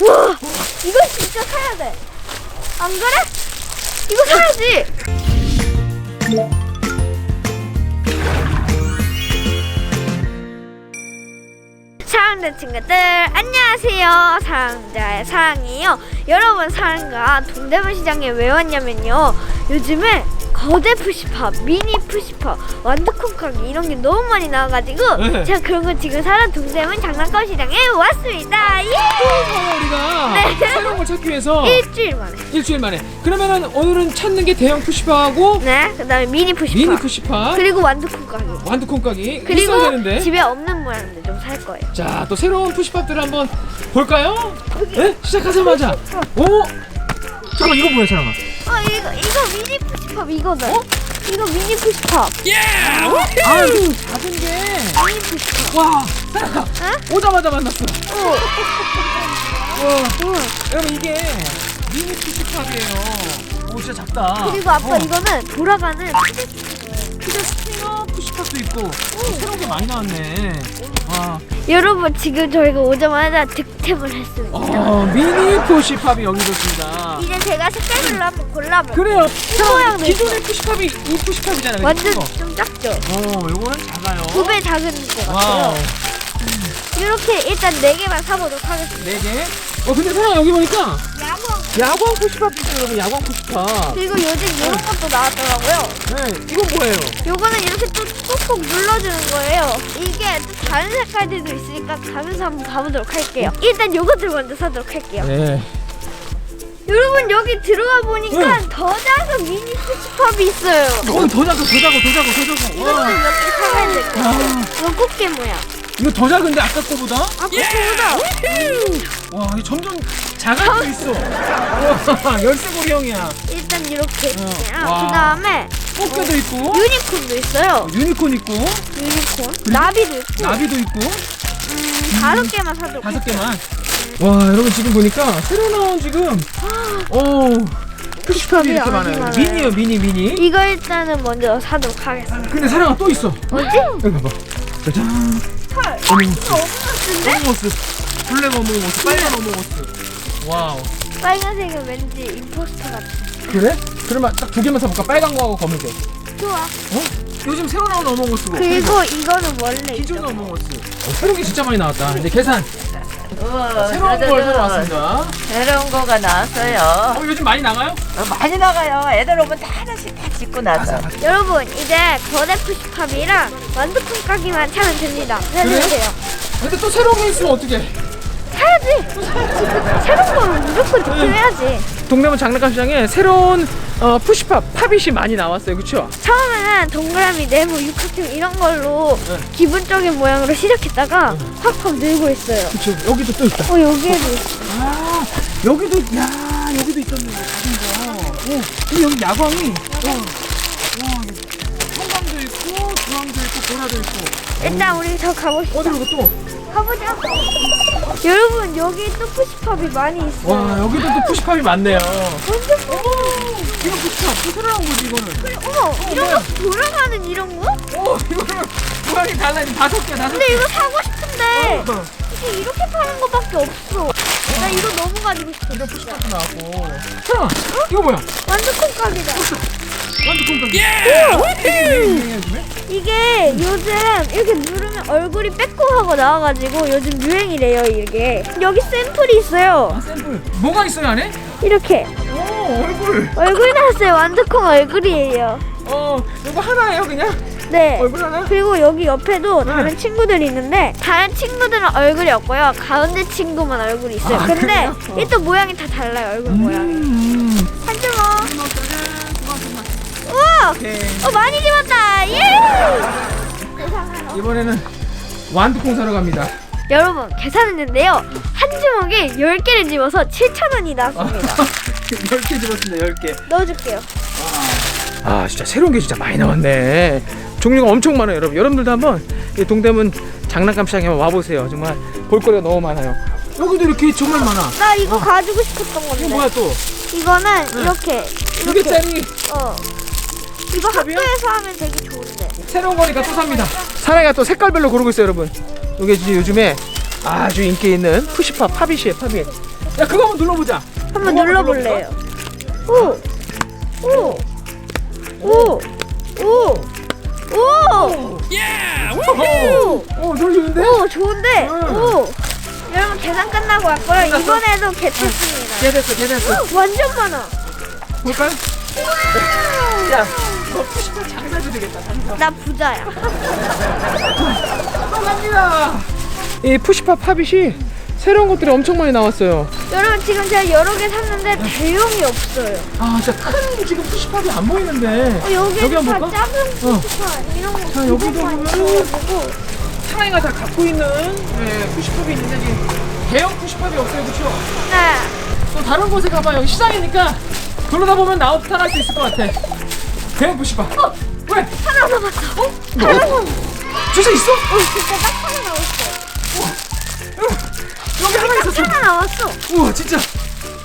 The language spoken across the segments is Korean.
와 이거 진짜 사야 돼. 안 그래? 이거 사야지. 사랑하는 친구들 안녕하세요 사랑자의 사랑이에요 여러분 사랑과 동대문 시장에 왜 왔냐면요 요즘에 거대 푸시팝 미니 푸시팝 완두콩가게 이런 게 너무 많이 나와가지고 네. 제가 그런 거 지금 사는 동대문 장난감 시장에 왔습니다. 예! 또 우리가. 네. 새로운 걸 찾기 위해서. 일주일 만에. 일주일 만에. 그러면은 오늘은 찾는 게 대형 푸시팝하고 네 그다음에 미니 푸시팝. 미니 푸시팝. 그리고 완두콩가게. 완두콩가기 그리고 있어야 되는데. 집에 없는 모양들 좀 살 거예요. 자 또 새로운 푸시팝들을 한번 볼까요? 네? 시작하자마자. 오 잠깐 이거 뭐야 사람아 어 이거 이거 미니 푸시팝 이거는 이거 미니 푸시팝 예! 아 이거 작은 게 미니 푸시팝 와, 사랑아 오자마자 만났어. 어. 와, 우와. 여러분 이게 미니 푸시팝이에요. 오, 진짜 작다. 그리고 아빠 어, 이거는 돌아가는 피자 스 피너 푸시팝도 있고 오, 새로운 게 많이 나왔네. 와, 여러분 지금 저희가 오자마자 득템을 했습니다. 어, 미니 푸시팝이 여기도 있습니다. 이제 제가 색깔별로 한번 골라볼게요. 그래요. 모양도 기존의 푸시팝이 이 푸시팝이잖아요. 완전 그죠? 좀 작죠? 어, 요거는 작아요. 두 배 작은 것 와우. 같아요. 이렇게 일단 네 개만 사보도록 하겠습니다. 네 개. 어, 근데 사랑 여기 보니까 야광 야광 푸시팝 있어요, 여러분. 야광 푸시팝. 그리고 요즘 이런 것도 나왔더라고요. 네, 이건 뭐예요? 요거는 이렇게 또 꾹꾹 눌러주는 거예요. 이게 또 다른 색깔들도 있으니까 가면서 한번 봐보도록 할게요. 일단 요것들 먼저 사도록 할게요. 네. 여러분 여기 들어가 보니까 응. 더 작은 미니 푸시팝이 있어요. 어, 더 작아, 더 작아, 더 작아, 더 작아. 이거는 와. 이렇게 사가야 될 것 같아요. 아, 이건 꽃게 모양. 이거 더 작은데 아까 거보다? 아, 꽃게보다. 와, 이거 점점 작아지고 있어. 와, 열쇠고리 형이야. 일단 이렇게 응. 있고요. 와. 그 다음에 꽃게도 있고, 유니콘도 있어요. 유니콘 있고, 유니콘. 나비도 있고. 나비도 있고, 음, 다섯 개만 사도록 다섯. 개만. 와, 여러분 지금 보니까 새로 나온 지금, 오, 푸시팝이 이렇게 아주 많아요. 많아요. 미니요, 미니, 미니. 이거 일단은 먼저 사도록 하겠습니다. 근데 사랑아 또 있어. 뭐지? 여기 봐봐. 짜잔. 헐. 이거 없었는데? 어몽어스. 블랙 어몽어스, 빨간 어몽어스. 와우. 빨간색은 왠지 임포스터 같아. 그래? 그러면 딱 두 개만 사볼까? 빨간 거하고 검은색. 좋아. 어? 요즘 새로 나온 어몽어스고. 그리고 이거는 원래 기존 있던 거. 어몽어스. 어, 새로운 게 진짜 많이 나왔다. 이제 계산. 우와, 새로운 걸 짜자잔. 사러 왔습니다. 새로운 거가 나왔어요. 어, 요즘 많이 나가요? 어, 많이 나가요. 애들 오면 다 하나씩 다 짓고 나서. 여러분 이제 거대 푸시팝이랑 완두콩 가기만 차면 됩니다. 내주세요. 근데 또 새로운 거 있으면 어떡해? 사야지. 새로운 거는 무조건 득템해야지. 동대문 장난감 시장에 새로운 어, 푸시팝, 팝잇이 많이 나왔어요. 그쵸? 처음에는 동그라미, 네모, 육각형 이런 걸로 네. 기본적인 모양으로 시작했다가 확확 늘고 있어요. 그쵸. 여기도 또 있다. 어 여기에도 있어. 아, 여기도, 야, 여기도 있었네. 거. 오, 근데 여기 야광이. 와, 와, 형광도 있고, 주황도 있고, 보라도 있고. 일단 우리 더 가고 싶어. 어디로 가 또? 가보자. 여러분 여기 또 푸시팝이 많이 있어요. 와, 여기도 또 푸시팝이 많네요. 완전 푸시팝. 이거 푸시팝, 나온 거지, 이거는. 어머 이런 뭐야? 거 돌아가는 이런 거? 오, 이거는 모양이 달라. 지금 다섯 개, 다섯 개. 근데 이거 사고 싶은데 어, 이게 이렇게 파는 거밖에 없어. 나 이거 너무 가지고 싶어. 이런 푸시팝도 나왔고. 사랑아, 이거 뭐야? 완전 콩깍이다. 완두콩 예! 이게 요즘 이렇게 누르면 얼굴이 빼꼼하고 나와가지고 요즘 유행이래요 이게. 여기 샘플이 있어요. 샘플. 뭐가 있어요, 안에? 이렇게 오, 얼굴. 얼굴 나왔어요. 완두콩 얼굴이에요. 어, 이거 하나예요, 그냥? 네. 얼굴 하나? 그리고 여기 옆에도 네. 다른 친구들이 있는데 다른 친구들은 얼굴이 없고요. 가운데 친구만 얼굴이 있어요. 아, 근데 그래요? 어. 이또 모양이 다 달라요. 얼굴 모양이. 음. 한주먹. 우와! 오케이. 어 많이! 계산하러. 이번에는 완두콩 사러 갑니다. 여러분 계산했는데요. 한 주먹에 10개를 집어서 7,000원이 나왔습니다. 10개 집었습니다, 10개. 넣어줄게요. 아, 진짜 새로운 게 진짜 많이 나왔네. 종류가 엄청 많아요, 여러분. 여러분들도 한번 이 동대문 장난감 시장에 한번 와보세요. 정말 볼거리가 너무 많아요. 여기도 이렇게 정말 많아. 나 이거 가지고 싶었던 건데. 이거 뭐야 또? 이거는 네. 이렇게 두 이렇게 개짜리 어. 이거? 학교에서 하면 되게 좋은데. 새로운 거니까 또 삽니다. 사랑이가 또 색깔별로 고르고 있어요, 여러분. 이게 지금 요즘에 아주 인기 있는 푸시팝 팝잇이에요, 팝잇. 야 그거 한번 눌러보자. 한번 그거 눌러볼래요. 오, 오, 오, 오, 오, 오, 오 소리 좋은데? 오, 좋은데? 응. 오. 여러분 계산 끝나고 왔고요. 끝났어? 이번에도 개쳤습니다. 개 됐어, 개 됐어. 완전 많아. 볼까요? 야, 너 장사도 되겠다. 장사. 나 부자야. 또 갑니다. 이 푸시파 팝잇이 새로운 것들이 엄청 많이 나왔어요. 여러분 지금 제가 여러 개 샀는데 대용이 없어요. 아, 진짜 큰 지금 푸시팝이 안 보이는데. 어, 여기 여기 다 한번 볼까? 작은 어. 푸시파 이런 거 자, 여기도 기본 많이 보면은 있어가지고. 상하이가 다 갖고 있는 네, 푸시팝이 있는데 지금 대형 푸시팝이 없어요, 그렇죠? 네. 또 다른 곳에 가봐 여기 시장이니까 돌아다 보면 나타날 수 있을 것 같아. 대형 푸시팝. 어? 왜? 하나 남았어. 어? 하나 남았어. 주소 있어? 어, 진짜 딱 하나 남았어. 여기 하나 있었어. 하나 남았어. 우와, 진짜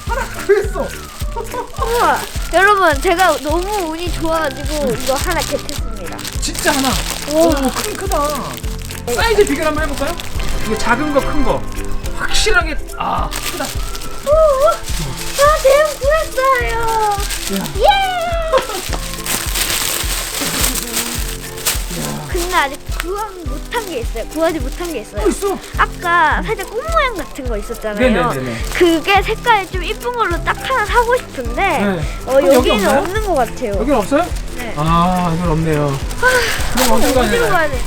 하나 그랬어. 우와. 여러분 제가 너무 운이 좋아가지고 이거 하나 겟했습니다. 진짜 하나. 우와. 오, 큰 크다. 사이즈 비교를 한번 해볼까요? 이게 작은 거, 큰 거. 확실하게 아 크다. 오, 아 대형 구했어요. 예. 근데 아직 구하지 못한 게 있어요. 구하지 못한 게 있어요. 또 있어. 아까 살짝 꽃 모양 같은 거 있었잖아요. 네네네네. 그게 색깔이 좀 이쁜 걸로 딱 하나 사고 싶은데 네. 어, 그럼 여기 여기는 없나요? 없는 것 같아요. 여긴 없어요? 네. 아, 이건 없네요. 그럼 어디로 가야 어디로 되나요? 가야 되지?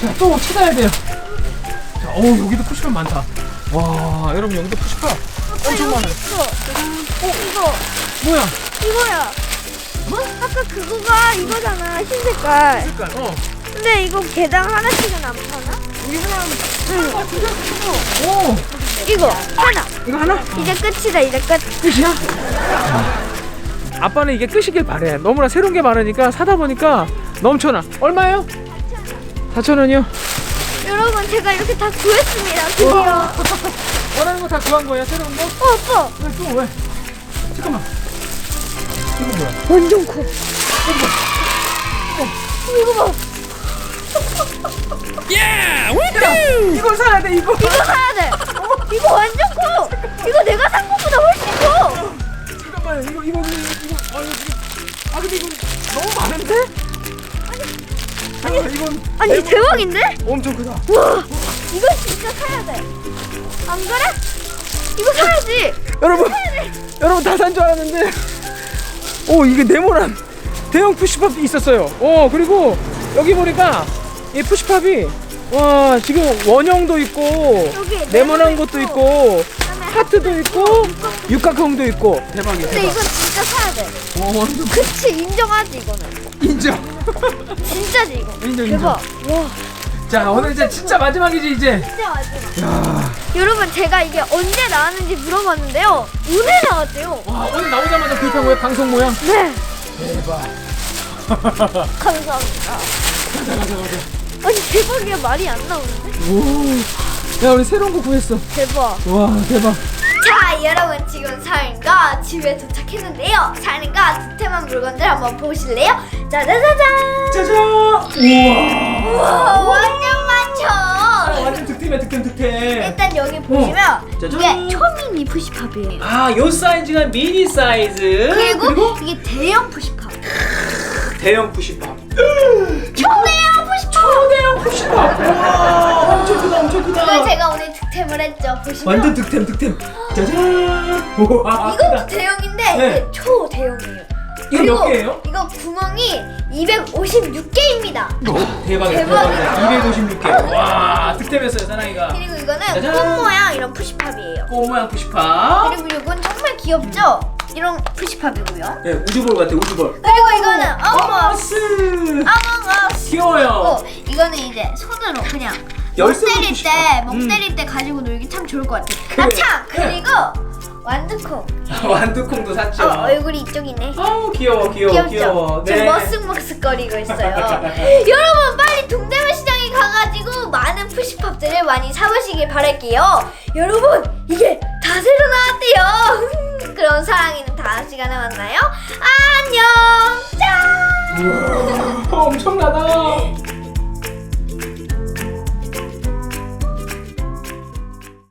자, 또 찾아야 돼요. 자, 오, 여기도 푸시팝 많다. 와, 여러분 여기도 푸시팝 엄청 많아요. 있어. 어 이거 뭐야? 이거야. 뭐? 아까 그거가 이거잖아 흰 색깔. 색깔. 어. 근데 이거 개당 하나씩은 안 파나? 여기는 응. 오, 이거 하나. 이거 하나? 이제 끝이다 이제 끝. 끝이야? 아빠는 이게 끝이길 바래. 너무나 새로운 게 많으니까 사다 보니까 넘쳐나. 얼마예요? 4천 원이요. 여러분 제가 이렇게 다 구했습니다. 드디어. 원하는 거 다 구한 거야, 새로운 거? 어 오빠 왜 또 왜? 잠깐만. 이거 뭐야? 완전 커. 어, 이거 봐. 야, 이걸 사야 돼, 이거. 이거 사야 돼. 이거 완전 커. 이거 내가 산 것보다 훨씬 커. 잠깐만, 이거 이거 이거 이거. 아, 이거 지금 아 근데 이건 너무 많은데? 아니, 아니 이건 아니 대박인데? 엄청 크다. 와 이거 진짜 사야 돼. 안 그래? 이거 사야지. 여러분, 여러분 다 산 줄 알았는데, 오 이게 네모난 대형 푸시팝이 있었어요. 어 그리고 여기 보니까 이 푸시팝이 와 지금 원형도 있고 여기 네모난 네모도 것도 있고, 있고 그다음에 하트도 있고 육각형도 있고 대박이야 근데 대박. 이건 진짜 사야 돼. 와 완전 그치 인정하지 이거는. 인정. 진짜지 이거. 인정, 대박. 와 자 오늘 이제 진짜 마지막이지 이제. 진짜 마지막. 야, 여러분 제가 이게 언제 나왔는지 물어봤는데요. 오늘 나왔대요. 와 오늘 나오자마자 구입한 거야 방송 모양. 네. 대박. 감사합니다. 가자 가자 가자. 아니 대박이야 말이 안 나오는데? 오. 야 우리 새로운 거 구했어. 대박. 와 대박. 자 여러분 지금 사인과 집에 도착했는데요. 사인과 득템한 물건들 한번 보실래요? 짜자자잔. 짜잔. 우와. 우와 완전 많죠. 완전 득템이야 득템 득템. 일단 여기 보시면 짜잔. 이게 초미니 푸시팝이에요. 아, 요 사이즈가 미니 사이즈. 그리고, 이게 대형 푸시팝. 대형 푸시팝. 초대형 푸시팝. 초대형 푸시팝. 와, 엄청 크다, 엄청 크다. 이걸 제가 오늘 득템을 했죠. 보시면 완전 득템, 득템. 짜잔. 우와, 이것도. 대형인데 네. 이게 초대형이에요. 이거 몇 개예요? 이거 구멍이 256개입니다. 대박이야, 대박이다. 대박이야. 256개. 와, 득템했어요, 사랑이가. 그리고 이거는 짜잔. 꽃 모양 이런 푸시팝이에요. 꽃 모양 푸시팝. 그리고 이건 정말 귀엽죠? 이런 푸시팝이고요. 네, 우주볼 같아, 우주볼. 그리고 이거는 어머 열쇠로 때릴. 때, 목 음. 때릴 때 가지고 놀기 참 좋을 것 같아. 그래. 아 참! 그리고 완두콩. 완두콩도 샀죠. 어, 얼굴이 이쪽이네. 아우 귀여워 귀여워 귀엽죠? 귀여워 지금 머쓱머쓱거리고 있어요. 여러분 빨리 동대문 시장에 가가지고 많은 푸시팝들을 많이 사보시길 바랄게요. 여러분 이게 다 새로 나왔대요. 그럼 사랑이는 다음 시간에 만나요. 안녕. 짠. 우와 엄청나다